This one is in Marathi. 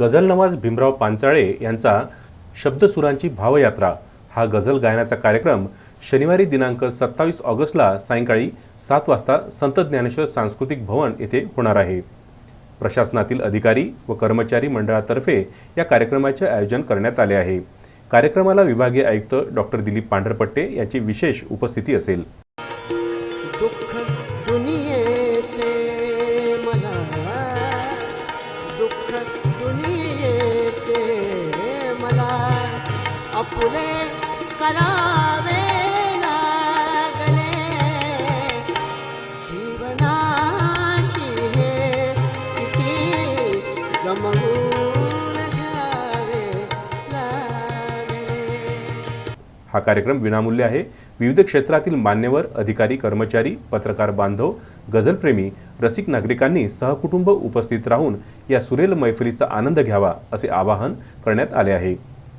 गझलनवाज भीमराव पांचाळे यांचा शब्दसुरांची भावयात्रा. हा गझल गायनाचा कार्यक्रम शनिवारी दिनांक सत्तावीस ऑगस्टला सायंकाळी सात वाजता संत ज्ञानेश्वर सांस्कृतिक भवन येथे होणार आहे. प्रशासनातील अधिकारी व कर्मचारी मंडळातर्फे या कार्यक्रमाचे आयोजन करण्यात आले आहे. कार्यक्रमाला विभागीय आयुक्त डॉक्टर दिलीप पांढरपट्टे यांची विशेष उपस्थिती असेल. अपुले करावे लागले। जीवनाशी हे किती जमवून घ्यावे लागले। हा कार्यक्रम विनामूल्य आहे. विविध क्षेत्रातील मान्यवर अधिकारी कर्मचारी पत्रकार बांधव गझलप्रेमी रसिक नागरिकांनी सहकुटुंब उपस्थित राहून या सुरेल मैफलीचा आनंद घ्यावा असे आवाहन करण्यात आले आहे.